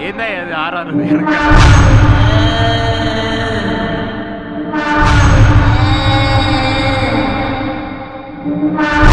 ఏందయ్య అది ఆర్ఆర్ అలా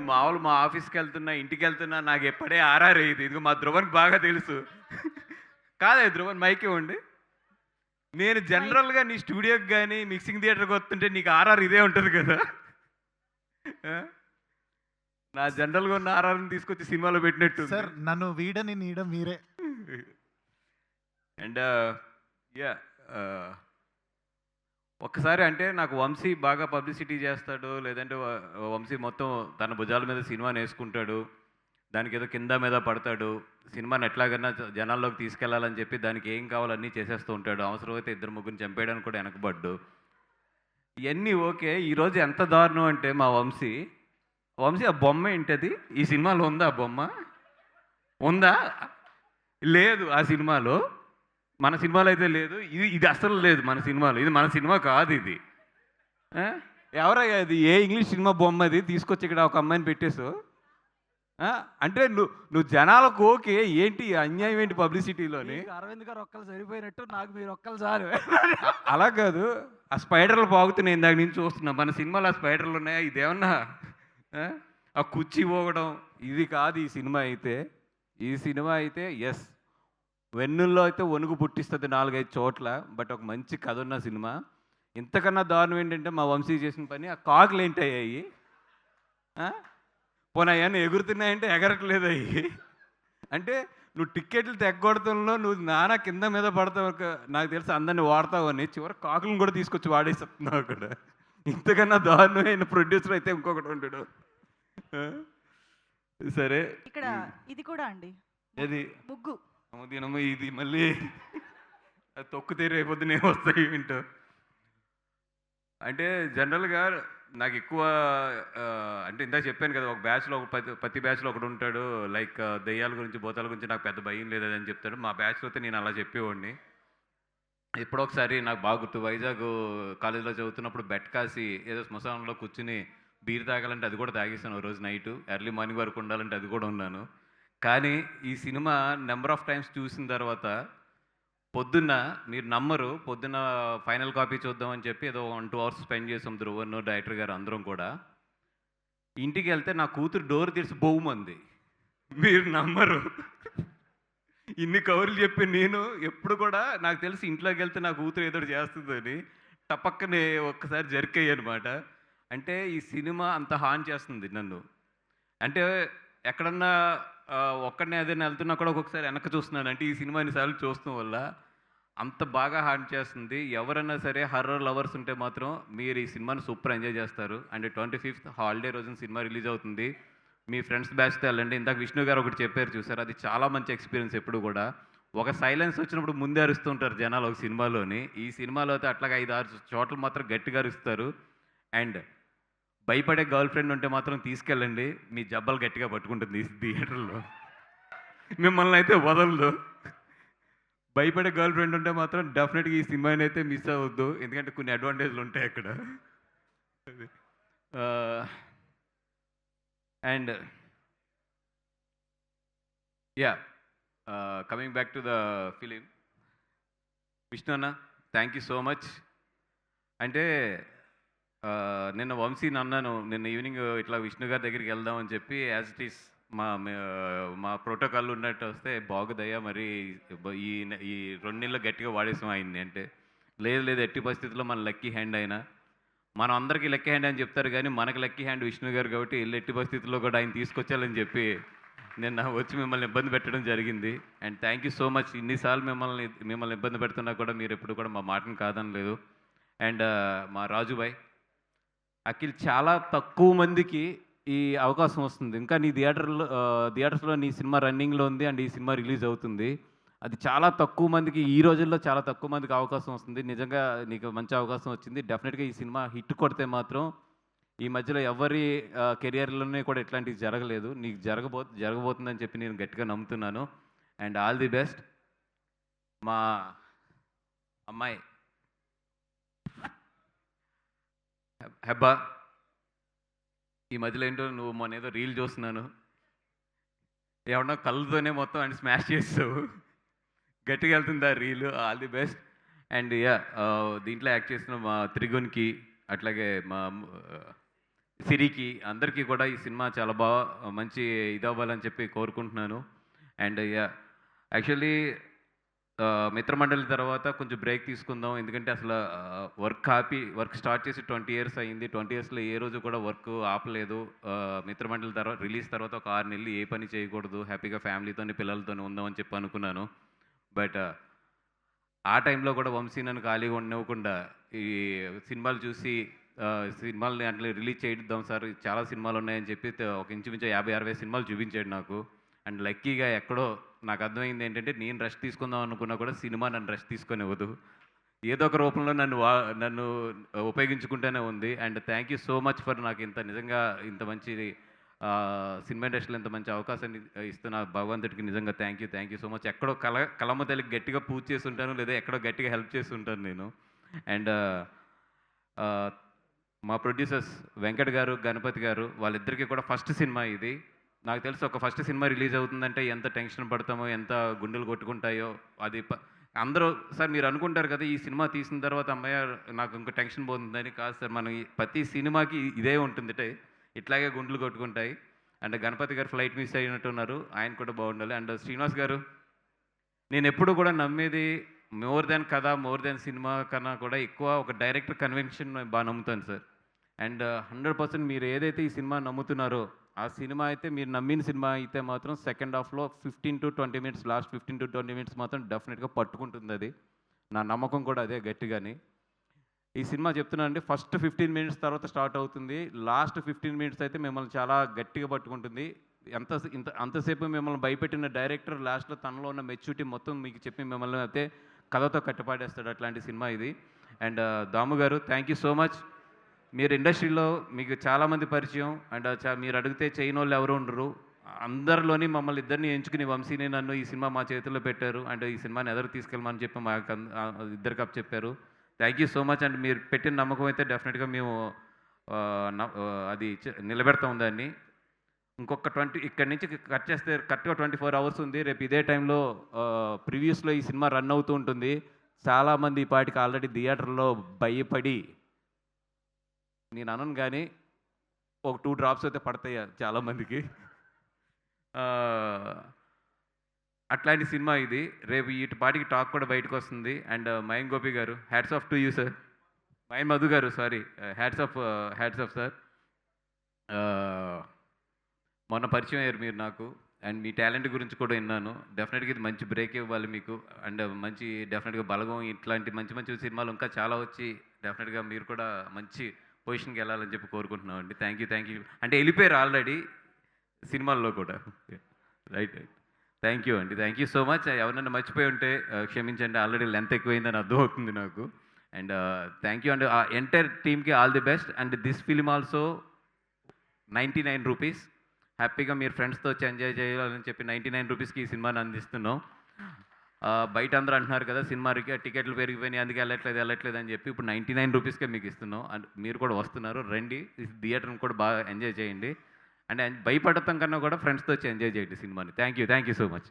నేను మామూలు మా ఆఫీస్కి వెళ్తున్నా ఇంటికి వెళ్తున్నా నాకు ఎప్పుడే ఆర్ఆర్ అయ్యింది. ఇది మా ధ్రువన్కి బాగా తెలుసు. కాదే ధ్రువన్ మైక్ ఇవ్వండి. నేను జనరల్గా నీ స్టూడియోకి కానీ మిక్సింగ్ థియేటర్కి వస్తుంటే నీకు ఆర్ఆర్ ఇదే ఉంటుంది కదా? నా జనరల్గా ఉన్న ఆర్ఆర్ని తీసుకొచ్చి సినిమాలో పెట్టినట్టు సార్ నన్ను వీడని నీడ మీరే. అండ్ యా ఒక్కసారి అంటే నాకు వంశీ బాగా పబ్లిసిటీ చేస్తాడు లేదంటే వంశీ మొత్తం తన భుజాల మీద సినిమాని వేసుకుంటాడు దానికి ఏదో కింద మీద పడతాడు సినిమాని ఎట్లాగన్నా జనాల్లోకి తీసుకెళ్ళాలని చెప్పి దానికి ఏం కావాలన్నీ చేసేస్తూ ఉంటాడు. అవసరమైతే ఇద్దరు ముగ్గురిని చంపేయడానికి కూడా వెనకబడ్డు. ఇవన్నీ ఓకే. ఈరోజు ఎంత దారుణం అంటే మా వంశీ. వంశీ ఆ బొమ్మ ఏంటది? ఈ సినిమాలో ఉందా ఆ బొమ్మ? ఉందా? లేదు ఆ సినిమాలో. మన సినిమాలో అయితే లేదు. ఇది ఇది అసలు లేదు మన సినిమాలో. ఇది మన సినిమా కాదు ఇది? ఎవరయ్యా ఇది? ఏ ఇంగ్లీష్ సినిమా బొమ్మ ఇది తీసుకొచ్చి ఇక్కడ ఒక అమ్మాయిని పెట్టేసు? అంటే నువ్వు నువ్వు జనాలకు ఓకే. ఏంటి అన్యాయం ఏంటి పబ్లిసిటీలోని? అరవింద్ గారు ఒక్కలు సరిపోయినట్టు నాకు మీరు ఒక్కలు చాలు. అ- అలా కాదు. ఆ స్పైడర్లు బాగుతున్నాయి. ఇందాక నుంచి చూస్తున్నా. మన సినిమాలో ఆ స్పైడర్లు ఉన్నాయా? ఇదేమన్నా? ఆ? ఆ కుర్చీ పోగడం. ఇది కాదు ఈ సినిమా అయితే. ఈ సినిమా అయితే ఎస్ వెన్నుల్లో అయితే వణుకు పుట్టిస్తుంది నాలుగైదు చోట్ల బట్ ఒక మంచి కథ ఉన్న సినిమా. ఇంతకన్నా దారుణం ఏంటంటే మా వంశీ చేసిన పని ఆ కాకులు ఏంటి అయ్యాయి పోనీ అవన్నీ ఎగురుతున్నాయంటే ఎగరట్లేదు అయ్యి. అంటే నువ్వు టిక్కెట్లు తెగ్గొడతంలో నువ్వు నానా కింద మీద పడతావు నాకు తెలిసి అందరిని వాడతావని చివరి కాకులను కూడా తీసుకొచ్చి వాడేస్తున్నావు అక్కడ. ఇంతకన్నా దారుణమైన ప్రొడ్యూసర్ అయితే ఇంకొకటి ఉంటాడు? సరే. ఇక్కడ ఇది కూడా అండి. ఏది? ముగ్గు. అమ్మ ఇది మళ్ళీ అది తొక్కితే రేపొద్దునే వస్తాయి వింటూ. అంటే జనరల్గా నాకు ఎక్కువ అంటే ఇందాక చెప్పాను కదా ఒక బ్యాచ్లో ఒక ప్రతి ప్రతి బ్యాచ్లో ఒకడు ఉంటాడు. లైక్ దెయ్యాల గురించి భూతాల గురించి నాకు పెద్ద భయం లేదు అని చెప్తాడు. మా బ్యాచ్లో అయితే నేను అలా చెప్పేవాడిని. ఎప్పుడో ఒకసారి నాకు బాగా గుర్తు వైజాగ్ కాలేజీలో చదువుతున్నప్పుడు బెట్ కాసి ఏదో శ్మశానంలో కూర్చుని బీర్ తాగాలంటే అది కూడా తాగేసాను ఓ రోజు నైట్. ఎర్లీ మార్నింగ్ వరకు ఉండాలంటే అది కూడా ఉన్నాను. కానీ ఈ సినిమా నెంబర్ ఆఫ్ టైమ్స్ చూసిన తర్వాత పొద్దున్న మీరు నమ్మరు పొద్దున్న ఫైనల్ కాపీ చూద్దామని చెప్పి ఏదో వన్ టూ అవర్స్ స్పెండ్ చేసాం ధ్రువన్ డైరెక్టర్ గారు అందరం కూడా. ఇంటికి వెళ్తే నా కూతురు డోర్ తీసి బొమ్మంది మీరు నమ్మరు. ఇన్ని కవర్లు చెప్పి నేను ఎప్పుడు కూడా నాకు తెలిసి ఇంట్లోకి వెళ్తే నా కూతురు ఏదో చేస్తుందని టపక్కనే ఒక్కసారి జరికాయి అనమాట అంటే ఈ సినిమా అంత హాన్ చేస్తుంది నన్ను. అంటే ఎక్కడన్నా ఒక్కడనే అదే వెళ్తున్నా కూడా ఒక్కొక్కసారి వెనక్కి చూస్తున్నాను అంటే ఈ సినిమా ఎన్నిసార్లు చూడటం వల్ల అంత బాగా హాంట్ చేస్తుంది. ఎవరైనా సరే హర్రర్ లవర్స్ ఉంటే మాత్రం మీరు ఈ సినిమాని సూపర్ ఎంజాయ్ చేస్తారు. అండ్ ట్వంటీ ఫిఫ్త్ హాలిడే రోజున సినిమా రిలీజ్ అవుతుంది. మీ ఫ్రెండ్స్ బ్యాచ్తో వెళ్ళండి. ఇందాక విష్ణు గారు ఒకటి చెప్పారు చూసారు? అది చాలా మంచి ఎక్స్పీరియన్స్ ఎప్పుడు కూడా. ఒక సైలెన్స్ వచ్చినప్పుడు ముందే అరుస్తుంటారు జనాలు ఒక సినిమాలోని. ఈ సినిమాలో అయితే అట్లాగే ఐదు ఆరు చోట్ల మాత్రం గట్టిగా అరుస్తారు. అండ్ భయపడే గర్ల్ ఫ్రెండ్ ఉంటే మాత్రం తీసుకెళ్ళండి. మీ జబ్బలు గట్టిగా పట్టుకుంటుంది థియేటర్లో. మిమ్మల్ని అయితే వదలదు. భయపడే గర్ల్ ఫ్రెండ్ ఉంటే మాత్రం డెఫినెట్గా ఈ సినిమాని అయితే మిస్ అవ్వద్దు. ఎందుకంటే కొన్ని అడ్వాంటేజ్లు ఉంటాయి అక్కడ. And ya coming back to the film. Vishnu అన్న థ్యాంక్ యూ సో మచ్. అంటే నిన్న వంశీని అన్నాను నిన్న ఈవినింగ్ ఇట్లా విష్ణు గారి దగ్గరికి వెళ్దామని చెప్పి యాజ్ ఇట్ ఈస్ మా మా ప్రోటోకాల్ ఉన్నట్టు వస్తే బాగుదయ్యా మరి ఈ ఈ రెండు నెలలు గట్టిగా వాడేసాం ఆయన్ని అంటే. లేదు లేదు ఎట్టి పరిస్థితుల్లో మన లక్కీ హ్యాండ్ అయినా. మనం అందరికీ లక్కీ హ్యాండ్ అని చెప్తారు కానీ మనకి లక్కీ హ్యాండ్ విష్ణు గారు కాబట్టి వెళ్ళి ఎట్టి పరిస్థితుల్లో కూడా ఆయన తీసుకొచ్చాలని చెప్పి నిన్న వచ్చి మిమ్మల్ని ఇబ్బంది పెట్టడం జరిగింది. And thank you so much ఇన్నిసార్లు మిమ్మల్ని మిమ్మల్ని ఇబ్బంది పెడుతున్నా కూడా మీరు ఎప్పుడు కూడా మా మాటను కాదనలేదు. అండ్ మా రాజుబాయ్ అఖిల్ చాలా తక్కువ మందికి ఈ అవకాశం వస్తుంది. ఇంకా నీ థియేటర్లో థియేటర్స్లో నీ సినిమా రన్నింగ్లో ఉంది అండ్ ఈ సినిమా రిలీజ్ అవుతుంది. అది చాలా తక్కువ మందికి ఈ రోజుల్లో చాలా తక్కువ మందికి అవకాశం వస్తుంది. నిజంగా నీకు మంచి అవకాశం వచ్చింది. డెఫినెట్గా ఈ సినిమా హిట్ కొడితే మాత్రం ఈ మధ్యలో ఎవరి కెరియర్లోనే కూడా ఇట్లాంటివి జరగలేదు. నీకు జరగబో జరగబోతుందని చెప్పి నేను గట్టిగా నమ్ముతున్నాను. And all the best. మా అమ్మాయి. హెబ్బా ఈ మధ్యలో ఏంటో నువ్వు మొన్న ఏదో రీల్ చూస్తున్నాను. ఏమన్నా కళ్ళతోనే మొత్తం అండ్ స్మాష్ చేస్తావు. గట్టిగా వెళ్తుంది ఆ reel all the best. And ya దీంట్లో యాక్ట్ చేసిన మా త్రిగుణ్కి అట్లాగే మా సిరికి అందరికీ కూడా ఈ సినిమా చాలా బాగా మంచి ఇది అవ్వాలని చెప్పి కోరుకుంటున్నాను. అండ్ యా యాక్చువల్లీ మిత్రమండలి తర్వాత కొంచెం బ్రేక్ తీసుకుందాం. ఎందుకంటే అసలు వర్క్ ఆపి వర్క్ స్టార్ట్ చేసి ట్వంటీ ఇయర్స్ అయ్యింది. ట్వంటీ ఇయర్స్లో ఏ రోజు కూడా వర్క్ ఆపలేదు. మిత్రమండలి తర్వాత రిలీజ్ తర్వాత ఒక ఆరు నెలలు ఏ పని చేయకూడదు. హ్యాపీగా ఫ్యామిలీతోని పిల్లలతో ఉందామని చెప్పి అనుకున్నాను. బట్ ఆ టైంలో కూడా వంశీ నన్ను ఖాళీగా ఉండనివ్వకుండా ఈ సినిమాలు చూసి ఆ, సినిమాలని అట్లా రిలీజ్ చేద్దాం సార్. చాలా సినిమాలు ఉన్నాయని చెప్పి ఒక ఇంచుమించు యాభై అరవై సినిమాలు చూపించాడు నాకు. అండ్ లక్కీగా ఎక్కడో నాకు అర్థమైంది ఏంటంటే నేను రెస్ట్ తీసుకుందాం అనుకున్నా కూడా సినిమా నన్ను రెస్ట్ తీసుకొనివ్వదు. ఏదో ఒక రూపంలో నన్ను వా నన్ను ఉపయోగించుకుంటూనే ఉంది. And thank you so much for నాకు ఇంత నిజంగా ఇంత మంచి సినిమా ఇండస్ట్రీలో ఇంత మంచి అవకాశాన్ని ఇస్తున్న భగవంతుడికి నిజంగా thank you thank you so much ఎక్కడో కల కలమ్మ తల్లికి గట్టిగా పూజ చేసి ఉంటాను లేదా ఎక్కడో గట్టిగా హెల్ప్ చేసి ఉంటాను నేను. అండ్ మా ప్రొడ్యూసర్స్ వెంకట్ గారు గణపతి గారు వాళ్ళిద్దరికీ కూడా ఫస్ట్ సినిమా ఇది. నాకు తెలిసి ఒక ఫస్ట్ సినిమా రిలీజ్ అవుతుందంటే ఎంత టెన్షన్ పడతామో ఎంత గుండెలు కొట్టుకుంటాయో అది ప- అందరూ సార్ మీరు అనుకుంటారు కదా ఈ సినిమా తీసిన తర్వాత అమ్మాయి నాకు ఇంకో టెన్షన్ పోతుందని కాదు సార్ మనం ప్రతి సినిమాకి ఇదే ఉంటుంది ఇట్లాగే గుండెలు కొట్టుకుంటాయి. అండ్ గణపతి గారు ఫ్లైట్ మిస్ అయినట్టున్నారు ఆయన కూడా బాగుండాలి. అండ్ శ్రీనివాస్ గారు నేను ఎప్పుడు కూడా నమ్మేది మోర్ దెన్ కథ మోర్ దెన్ సినిమా కన్నా కూడా ఎక్కువ ఒక డైరెక్టర్ కన్వెన్షన్ బాగా నమ్ముతాను సార్. అండ్ హండ్రెడ్ పర్సెంట్ మీరు ఏదైతే ఈ సినిమా నమ్ముతున్నారో ఆ సినిమా అయితే మీరు నమ్మిన సినిమా అయితే మాత్రం సెకండ్ హాఫ్లో fifteen to twenty minutes last fifteen to twenty minutes మాత్రం డెఫినెట్గా పట్టుకుంటుంది అది. నా నమ్మకం కూడా అదే గట్టిగాని. ఈ సినిమా చెప్తున్నానండి ఫస్ట్ ఫిఫ్టీన్ మినిట్స్ తర్వాత స్టార్ట్ అవుతుంది. లాస్ట్ ఫిఫ్టీన్ మినిట్స్ అయితే మిమ్మల్ని చాలా గట్టిగా పట్టుకుంటుంది. ఎంత ఇంత అంతసేపు మిమ్మల్ని భయపెట్టిన డైరెక్టర్ లాస్ట్లో తనలో ఉన్న మెచ్యూరిటీ మొత్తం మీకు చెప్పి మిమ్మల్ని అయితే కథతో కట్టుపాడేస్తాడు అట్లాంటి సినిమా ఇది. అండ్ దాము గారు థ్యాంక్ యూ సో మచ్ మీరు ఇండస్ట్రీలో మీకు చాలామంది పరిచయం అండ్ చా మీరు అడిగితే చేయని వాళ్ళు ఎవరు ఉండరు. అందరిలోని మమ్మల్ని ఇద్దరిని ఎంచుకుని వంశీని నన్ను ఈ సినిమా మా చేతుల్లో పెట్టారు అండ్ ఈ సినిమాని ఎదురు తీసుకెళ్ళమని చెప్పి మాకు ఇద్దరు ఆ, ఇద్దరికి చెప్పారు. Thank you so much and మీరు పెట్టిన నమ్మకం అయితే డెఫినెట్గా మేము న- అది నిలబెడతాం దాన్ని. ఇంకొక ట్వంటీ ఇక్కడి నుంచి కట్ చేస్తే కరెక్ట్గా ట్వంటీ ఫోర్ అవర్స్ ఉంది. రేపు ఇదే టైంలో ప్రివ్యూస్లో ఈ సినిమా రన్ అవుతూ ఉంటుంది. చాలామంది ఈ పాటికి ఆల్రెడీ థియేటర్లో భయపడి నేను అనను కానీ ఒక టూ డ్రాప్స్ అయితే పడతాయి చాలామందికి. అట్లాంటి సినిమా ఇది. రేపు వీటి పాటికి టాక్ కూడా బయటకు వస్తుంది. అండ్ uh, మయన్ గోపి గారు hats off to you sir Mayan Madhu గారు sorry hats off hats off sir మొన్న పరిచయం అయ్యారు మీరు నాకు. అండ్ మీ టాలెంట్ గురించి కూడా విన్నాను. డెఫినెట్గా ఇది మంచి బ్రేక్ ఇవ్వాలి మీకు. అండ్ uh, మంచి డెఫినెట్గా బలగం ఇట్లాంటి మంచి మంచి సినిమాలు ఇంకా చాలా వచ్చి డెఫినెట్గా మీరు కూడా మంచి పొజిషన్కి వెళ్ళాలని చెప్పి కోరుకుంటున్నాం అండి థ్యాంక్ యూ థ్యాంక్ యూ. అంటే వెళ్ళిపోయారు ఆల్రెడీ సినిమాల్లో కూడా. Right right. థ్యాంక్ యూ అండి థ్యాంక్ యూ సో మచ్. ఎవరైనా మర్చిపోయి ఉంటే క్షమించండి. ఆల్రెడీ లెంత్ ఎక్కువైందని అర్థమవుతుంది నాకు. And thank you and. Entire టీమ్కి all the best. And this film also ninety nine rupees. హ్యాపీగా మీరు ఫ్రెండ్స్తో వచ్చి ఎంజాయ్ చేయాలని చెప్పి నైంటీ నైన్ రూపీస్కి ఈ సినిమాని అందిస్తున్నాం. బయట అందరూ అంటున్నారు కదా సినిమాకి టికెట్లు పెరిగిపోయినాయి అందుకే వెళ్ళట్లేదు వెళ్ళట్లేదు అని చెప్పి ఇప్పుడు నైంటీ నైన్ రూపీస్కే మీకు ఇస్తున్నాం. అండ్ మీరు కూడా వస్తున్నారు రండి థియేటర్ని కూడా బాగా ఎంజాయ్ చేయండి. అండ్ భయపడటం కన్నా కూడా ఫ్రెండ్స్తో వచ్చి ఎంజాయ్ చేయండి సినిమాని. Thank you thank you so much